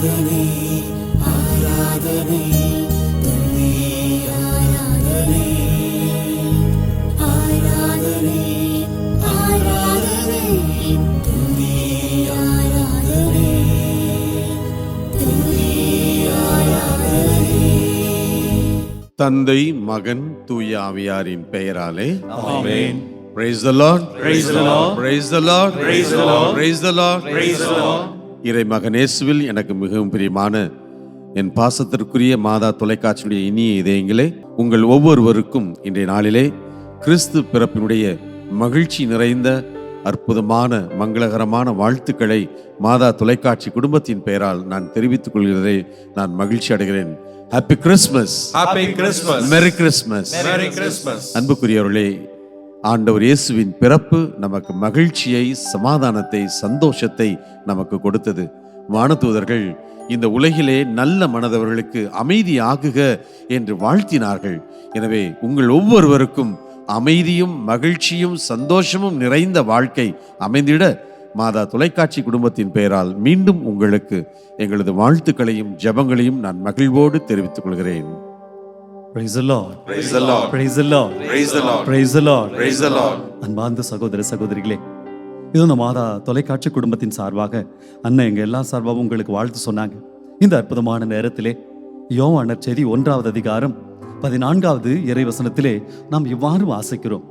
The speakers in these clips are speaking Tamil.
ஆராதனை ஆராதனை துதி ஆராதனை ஆராதனை ஆராதனை துதி ஆராதனை துதி ஆராதனை தந்தை மகன் தூய ஆவியாரின் பெயராலே ஆமென் Praise the Lord. Praise the Lord. Praise the Lord. Praise the Lord. Praise the Lord. Praise the Lord. இறை மகன் இயேசுவில் எனக்கு மிகவும் பிரியமான என் பாசத்திற்குரிய மாதா தொலைக்காட்சியுடைய இனிய இதயங்களே உங்கள் ஒவ்வொருவருக்கும் இன்றைய நாளிலே கிறிஸ்து பிறப்பினுடைய மகிழ்ச்சி நிறைந்த அற்புதமான மங்களகரமான வாழ்த்துக்களை மாதா தொலைக்காட்சி குடும்பத்தின் பெயரால் நான் தெரிவித்துக் கொள்கிறதை நான் மகிழ்ச்சி அடைகிறேன் happy Christmas Happy Christmas. Merry Christmas Merry Christmas. அன்புக்குரியவர்களே ஆண்டவர் இயேசுவின் பிறப்பு நமக்கு மகிழ்ச்சியை சமாதானத்தை சந்தோஷத்தை நமக்கு கொடுத்தது. வானதூதர்கள் இந்த உலகிலே நல்ல மனதவர்களுக்கு அமைதி ஆகுக என்று வாழ்த்தினார்கள். எனவே உங்கள் ஒவ்வொருவருக்கும் அமைதியும் மகிழ்ச்சியும் சந்தோஷமும் நிறைந்த வாழ்க்கை அமைந்திட மாதா தொலைக்காட்சி குடும்பத்தின் பெயரால் மீண்டும் உங்களுக்கு எங்களது வாழ்த்துக்களையும் ஜெபங்களையும் நான் மகிழ்வோடு தெரிவித்துக் கொள்கிறேன். அன்பார்ந்த சகோதர சகோதரிகளே இது இந்த மாதா தொலைக்காட்சி குடும்பத்தின் சார்பாக அண்ணன் எங்க எல்லா சார்பாகவும் உங்களுக்கு வாழ்த்து சொன்னாங்க. இந்த அற்புதமான நேரத்திலே யோவானர் செய்தி ஒன்றாவது அதிகாரம் பதினான்காவது இறைவசனத்திலே நாம் இவ்வாறு வாசிக்கிறோம்.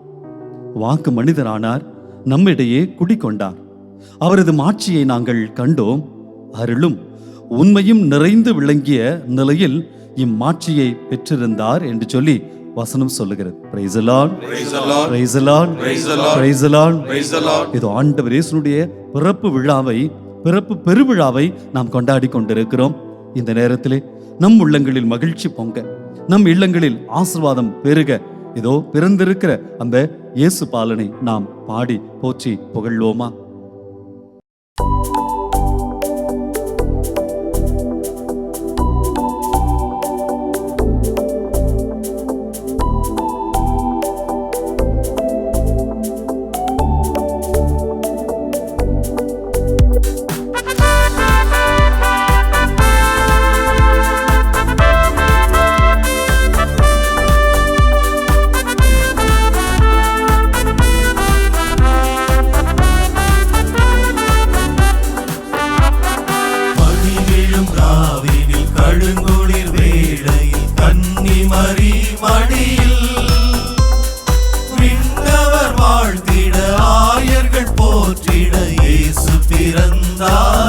வாக்கு மனிதரானார் நம்மிடையே குடிக்கொண்டார் அவரது மாட்சியை நாங்கள் கண்டோம். அருளும் உண்மையும் நிறைந்து விளங்கிய நிலையில் இம்மாட்சியை பெற்றிருந்தார் என்று சொல்லி வசனம் சொல்லுகிறது. Praise the Lord. இது ஆண்டவர் இயேசுனுடைய பிறப்பு விழாவை பிறப்பு பெருவிழாவை நாம் கொண்டாடி கொண்டிருக்கிறோம். இந்த நேரத்திலே நம் உள்ளங்களில் மகிழ்ச்சி பொங்க நம் இல்லங்களில் ஆசிர்வாதம் பெருக. இதோ பிறந்திருக்கிற அந்த இயேசு பாலனை நாம் பாடி போற்றி புகழ்வோமா? ஆவினில் கழுங்குளிர் வேளையில் கன்னி மறி மடியில். மின்னவர் வாழ்த்திட ஆயர்கள் போற்றிட இயேசு பிறந்தார்.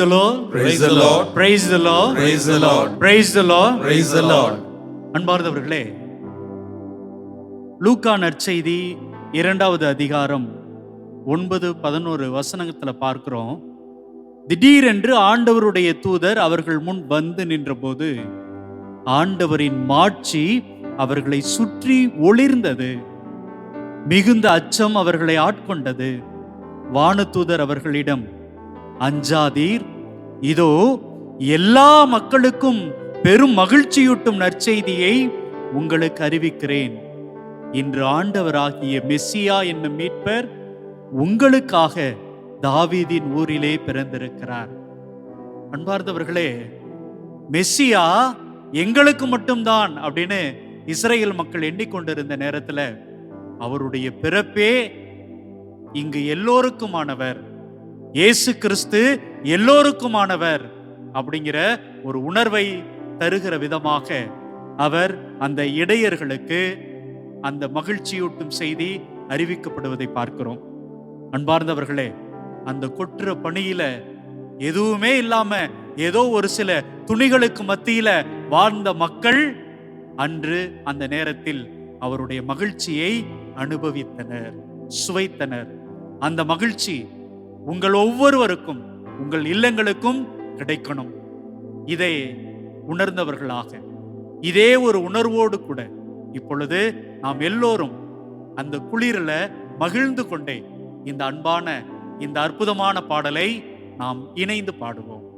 The Lord. Praise the Lord. Praise the Lord. Praise the Lord. Praise the Lord. Praise the Lord. அன்பார்ந்தவர்களே லூக்கா நற்செய்தி இரண்டாவது அதிகாரம் ஒன்பது பதினோரு வசனத்துல பார்க்கிறோம் திடீரென்று ஆண்டவருடைய தூதர் அவர்கள் முன் வந்து நின்றபோது ஆண்டவரின் மாட்சி அவர்களை சுற்றி ஒளிர்ந்தது மிகுந்த அச்சம் அவர்களை ஆட்கொண்டது வானதூதர் அவர்களிடம் அஞ்சாதீர் இதோ எல்லா மக்களுக்கும் பெரும் மகிழ்ச்சியூட்டும் நற்செய்தியை உங்களுக்கு அறிவிக்கிறேன். இன்று ஆண்டவராகிய மெஸ்ஸியா என்னும் மீட்பர் உங்களுக்காக தாவீதின் ஊரிலே பிறந்திருக்கிறார். அன்பார்ந்தவர்களே மெஸ்ஸியா எங்களுக்கு மட்டும்தான் அப்படின்னு இஸ்ரேல் மக்கள் எண்ணிக்கொண்டிருந்த நேரத்துல அவருடைய பிறப்பே இங்கு எல்லோருக்குமானவர். இயேசு கிறிஸ்து எல்லோருக்குமானவர் அப்படிங்கிற ஒரு உணர்வை தருகிற விதமாக அவர் அந்த இடையர்களுக்கு அந்த மகிழ்ச்சியூட்டும் செய்தி அறிவிக்கப்படுவதை பார்க்கிறோம். அன்பார்ந்தவர்களே அந்த கொற்ற பணியில எதுவுமே இல்லாம ஏதோ ஒரு சில துணிகளுக்கு மத்தியில வாழ்ந்த மக்கள் அன்று அந்த நேரத்தில் அவருடைய மகிழ்ச்சியை அனுபவித்தனர் சுவைத்தனர். அந்த மகிழ்ச்சி உங்கள் ஒவ்வொருவருக்கும் உங்கள் இல்லங்களுக்கும் கிடைக்கணும். இதை உணர்ந்தவர்களாக. இதே ஒரு உணர்வோடு கூட இப்பொழுது நாம் எல்லோரும் அந்த குளிரில் மகிழ்ந்து கொண்டே இந்த அன்பான இந்த அற்புதமான பாடலை நாம் இணைந்து பாடுவோம்.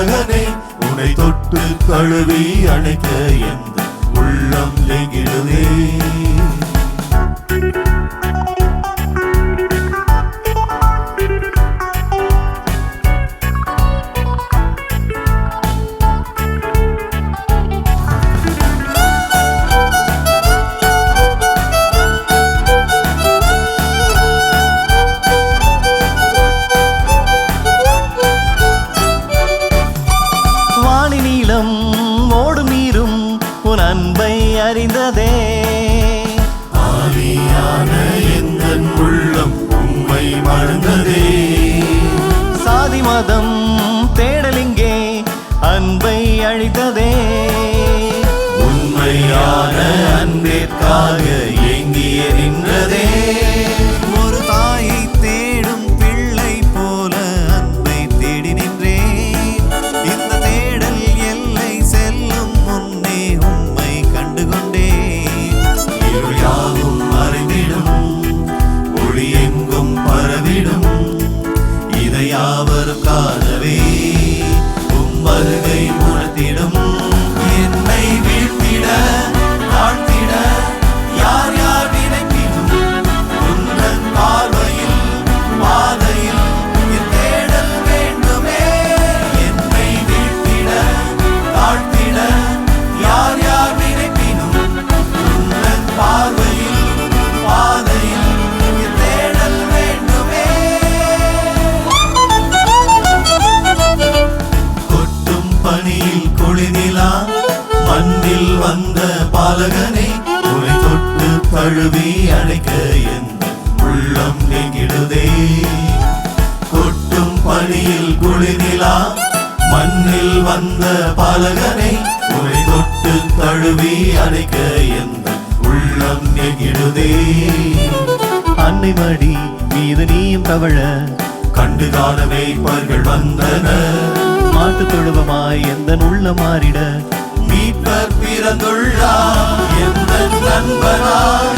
பாலகனே உன்னை தொட்டு தழுவி அணைக்க எந்த உள்ளம் நெகிழுதே தவழ கண்டு காண மேய்ப்பர்கள் வந்தன மாட்டு தொழுவமாய் எந்த உள்ள மாறிட. மீட்பர் பிறந்துள்ளார். எந்த நண்பனாய்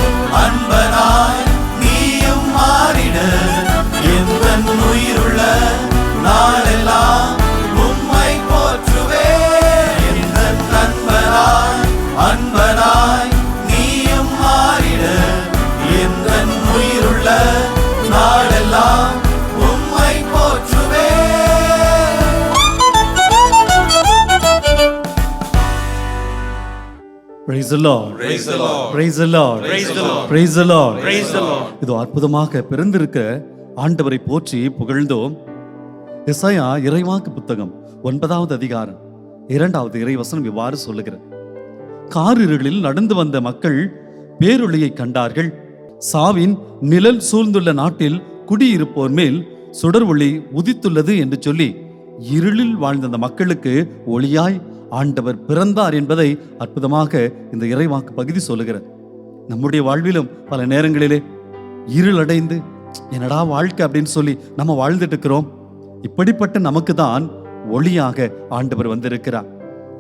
Praise the Lord. இதோ அற்புதமாக பிறந்திருக்க ஆண்டவரை போற்றி புகழ்ந்தோம். எசாயா இறைவாக்கு புத்தகம் ஒன்பதாவது அதிகாரம் இரண்டாவது இறைவசனம் இவ்வாறு சொல்லுகிறது. காரிருளில் நடந்து வந்த மக்கள் பேரொளியை கண்டார்கள். சாவின் நிழல் சூழ்ந்துள்ள நாட்டில் குடியிருப்போர் மேல் சுடர் ஒளி உதித்துள்ளது என்று சொல்லி இருளில் வாழ்ந்த அந்த மக்களுக்கு ஒளியாய் ஆண்டவர் பிறந்தார் என்பதை அற்புதமாக இந்த இறைவாக்கு பகுதி சொல்லுகிறார் நம்முடைய வாழ்விலும் பல நேரங்களிலே இருளடைந்து என்னடா வாழ்க்கை அப்படின்னு சொல்லி நம்ம வாழ்ந்துட்டு இருக்கிறோம் இப்படிப்பட்ட நமக்கு தான் ஒளியாக ஆண்டவர் வந்திருக்கிறார்.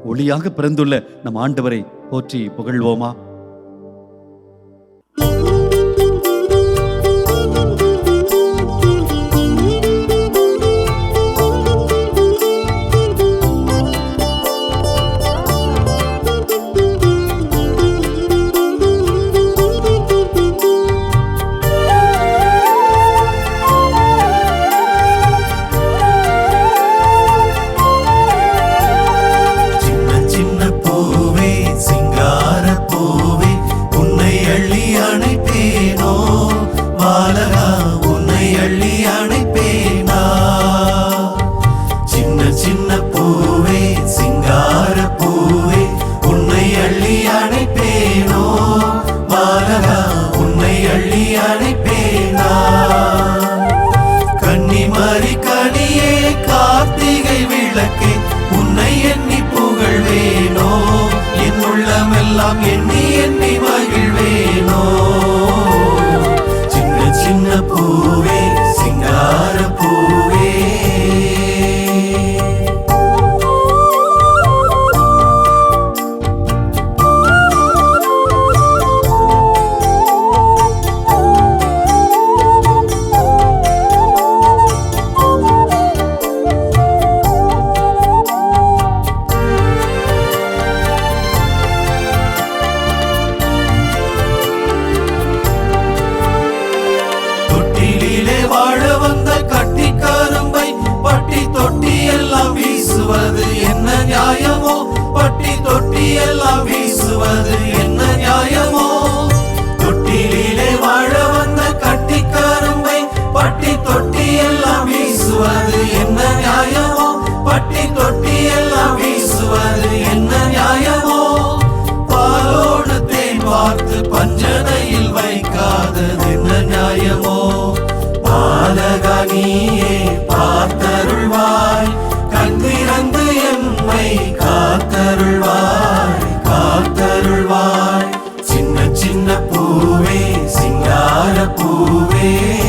ஒளியாக பிறந்துள்ள நம் ஆண்டவரை போற்றி புகழ்வோமா? நீயே பார்த்தருள்வாய். கண்திறந்து எம்மை காத்தருள்வாய் காத்தருள்வாய். சின்ன சின்ன பூவே சிங்கார பூவே.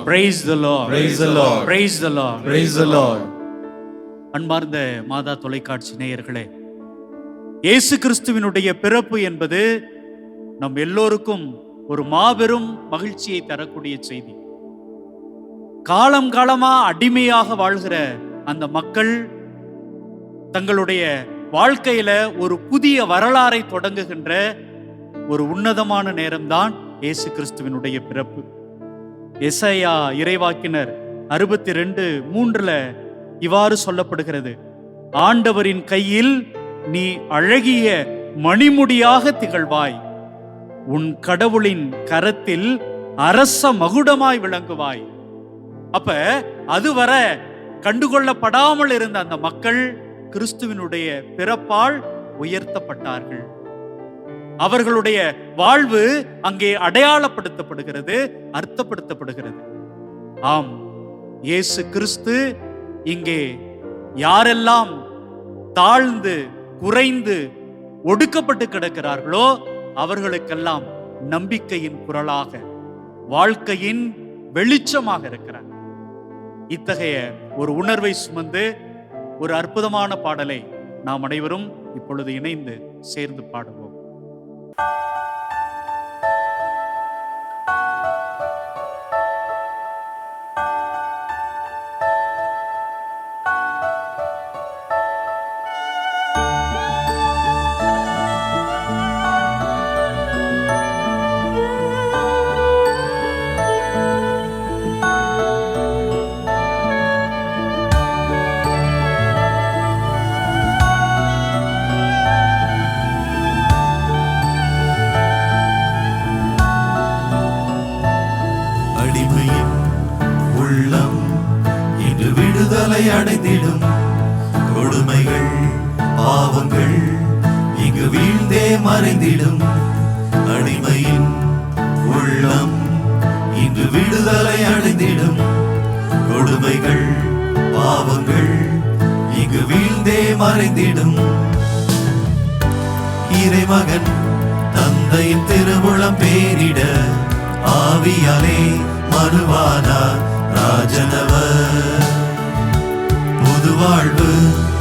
Lord. Praise the Lord. Praise the Lord. Praise the Lord. Praise the Lord. அன்பார்ந்த மாதா தொலைக்காட்சி நேயர்களே இயேசு கிறிஸ்துவினுடைய பிறப்பு என்பது நம் எல்லோருக்கும் ஒரு மாபெரும் மகிழ்ச்சியை தரக்கூடிய செய்தி காலம் காலமா அடிமையாக வாழ்கிற அந்த மக்கள் தங்களுடைய வாழ்க்கையில ஒரு புதிய வரலாறை தொடங்குகின்ற ஒரு உன்னதமான நேரம்தான் இயேசு கிறிஸ்துவினுடைய பிறப்பு எசையா இறைவாக்கினர் அறுபத்தி ரெண்டு மூன்றுல இவ்வாறு சொல்லப்படுகிறது. ஆண்டவரின் கையில் நீ அழகிய மணிமுடியாக திகழ்வாய். உன் கடவுளின் கரத்தில் அரச மகுடமாய் விளங்குவாய். அப்ப அதுவரை கண்டுகொள்ளப்படாமல் இருந்த அந்த மக்கள் கிறிஸ்துவினுடைய பிறப்பால் உயர்த்தப்பட்டார்கள். அவர்களுடைய வாழ்வு அங்கே அடையாளப்படுத்தப்படுகிறது அர்த்தப்படுத்தப்படுகிறது. ஆம் இயேசு கிறிஸ்து இங்கே யாரெல்லாம் தாழ்ந்து குறைந்து ஒடுக்கப்பட்டு கிடக்கிறார்களோ அவர்களுக்கெல்லாம் நம்பிக்கையின் குரலாக வாழ்க்கையின் வெளிச்சமாக இருக்கிறார். இத்தகைய ஒரு உணர்வை சுமந்து ஒரு அற்புதமான பாடலை நாம் அனைவரும் இப்பொழுது இணைந்து சேர்ந்து பாடுவோம். அடிமையின் விடுதலை அடைந்திடும். கொடுமைகள் பாவங்கள் இங்கு வீழ்ந்தே மறைந்திடும். அடிமையின் உள்ளம் இன்று விடுதலை அடைந்திடும். கொடுமைகள் பாவங்கள் இங்கு வீழ்ந்தே மறைந்திடும். இறைமகன் தந்தையின் திருவுளம் பேரிட ஆவியாலே மறுவானா ராஜனவர். புது வாழ்வு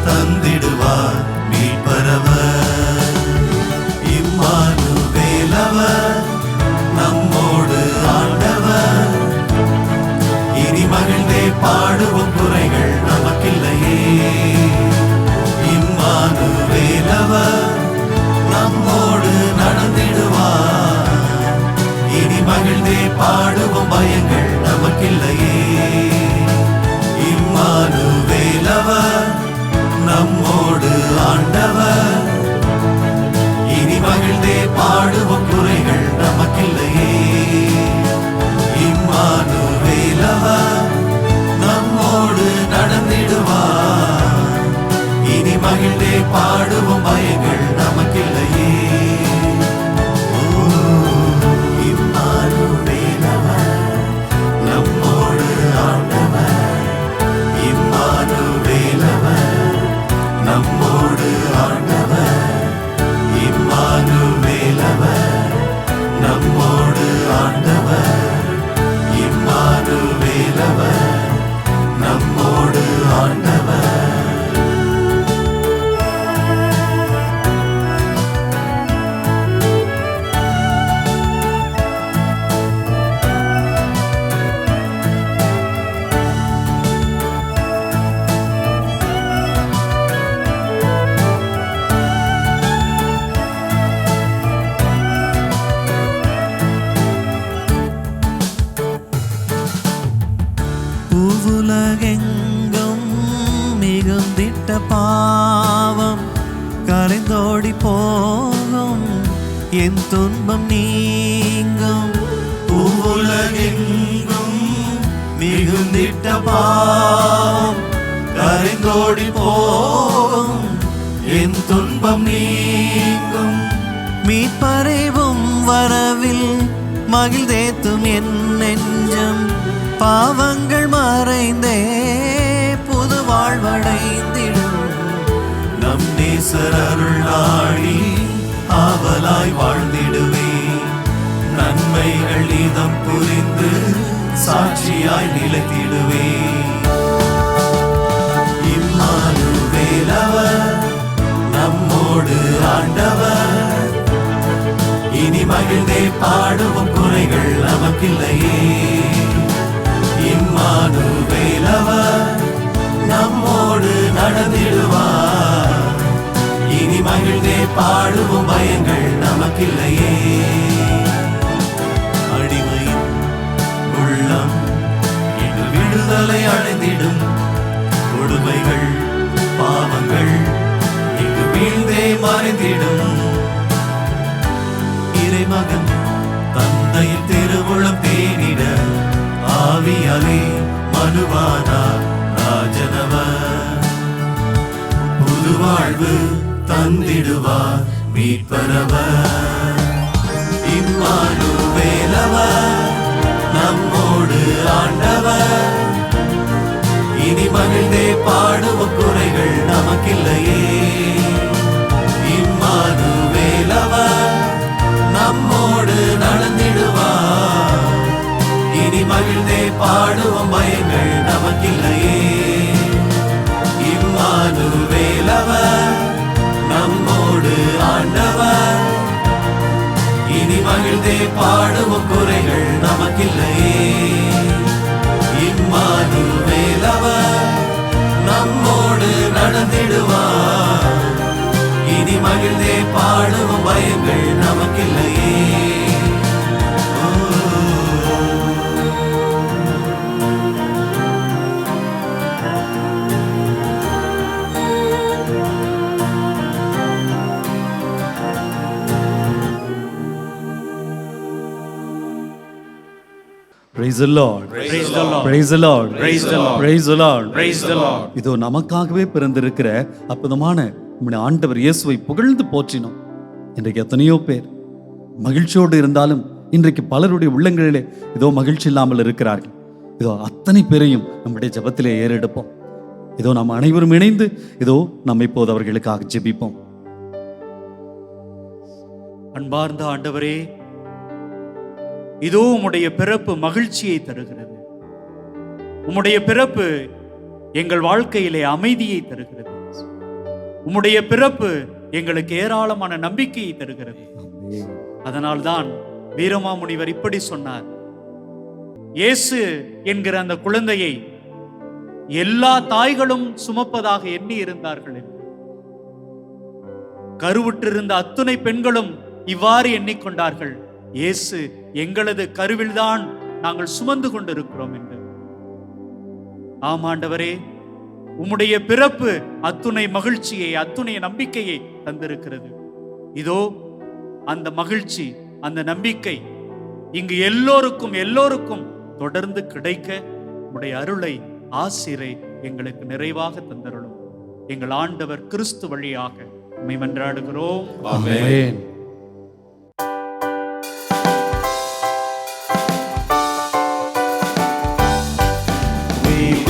தந்திடுவார் மீட்பரவர். இம்மானுவேலவர் நம்மோடு ஆண்டவர். இனி மகிழ்ந்தே பாடுவோம் குறைகள் நமக்கில்லையே. இம்மானு வேலவர் நம்மோடு நடந்திடுவார். இனி மகிழ்ந்தே பாடுவோம் பயங்கள் மகிழ்ந்தேத்தும் என் நெஞ்சம் பாவங்கள் மறைந்தே புது வாழ்வடைந்திடும். நம் நேசர் அருள் ஆவலாய் வாழ்ந்திடுவே. நன்மைகள் இதம் புரிந்து சாட்சியாய் நிலைத்திடுவே. இம்மானு வேலவர் நம்மோடு ஆண்டவர். மகிழ்ந்தே பாடுவோம் குறைகள் நமக்கில்லையே. இம்மானுவேலவர் நம்மோடு நடந்திடுவார். இனி மகிழ்ந்தே பாடுவோம் பயங்கள் நமக்கில்லையே. அடிமையின் உள்ளம் இன்று விடுதலை அடைந்திடும். கொடுமைகள் பாவங்கள் இங்கு வீழ்ந்தே மறைந்திடும். வாழ்வு தந்திடுவார். மீட்பரவர் இம்மானுவேலவர் நம்மோடு ஆண்டவர். இனி மகிழ்ந்தே பாடுவோம் குறைகள் நமக்கில்லையே. இம்மானு வேலவர் நம்மோடு நடந்திடுவார். இனி மகிழ்ந்தே பாடுவோம் பயங்கள் நமக்கில்லையே. இம்மானுவேலவர் நம்மோடு ஆண்டவர். இனி மகிழ்ந்தே பாடுவோம் குறைகள் நமக்கில்லையே இம்மானுவேலவர் நம்மோடு நடந்திடுவார். இனி மகிழ்ந்தே பாடுவோம் பயங்கள் நமக்கில்லையே. Praise the Lord. Praise the Lord. Praise the Lord. Praise the Lord. Praise the Lord. Praise the Lord. இதோ நமக்காகவே பிறந்திருக்கிற அற்புதமான நம்முடைய ஆண்டவர் இயேசுவை புகழ்ந்து போற்றினோம் இன்றைக்கு எத்தனையோ பேர் மகிழ்ச்சியோடு இருந்தாலும் இன்றைக்கு பலருடைய உள்ளங்களிலே இதோ மகிழ்ச்சி இல்லாமல் இருக்கிறார்கள் இதோ அத்தனை பேரையும் நம்முடைய ஜெபத்திலே ஏறெடுப்போம் இதோ நாம் அனைவரும் இணைந்து இதோ நம்ம இப்போது அவர்களுக்காக ஜெபிப்போம் அன்பார்ந்த ஆண்டவரே இதோ உம்முடைய பிறப்பு மகிழ்ச்சியை தருகிறது. உம்முடைய பிறப்பு எங்கள் வாழ்க்கையிலே அமைதியை தருகிறது. உம்முடைய பிறப்பு எங்களுக்கு ஏராளமான நம்பிக்கையை தருகிறது. அதனால்தான் வீரமாமுனிவர் இப்படி சொன்னார். இயேசு என்கிற அந்த குழந்தையை எல்லா தாய்களும் சுமப்பதாக எண்ணி இருந்தார்கள் கருவுற்றிருந்த அத்துணை பெண்களும் இவ்வாறு எண்ணிக்கொண்டார்கள். இயேசு எங்களது கருவில்தான் நாங்கள் சுமந்து கொண்டிருக்கிறோம் என்று. ஆமாண்டவரே உம்முடைய பிறப்பு அத்துணை மகிழ்ச்சியை அத்துணை நம்பிக்கையை தந்திருக்கிறது. இதோ அந்த மகிழ்ச்சி அந்த நம்பிக்கை இங்கு எல்லோருக்கும் எல்லோருக்கும் தொடர்ந்து கிடைக்க உடைய அருளை ஆசிரை எங்களுக்கு நிறைவாக தந்தருளும். எங்கள் ஆண்டவர் கிறிஸ்து வழியாக உம்மை மன்றாடுகிறோம்.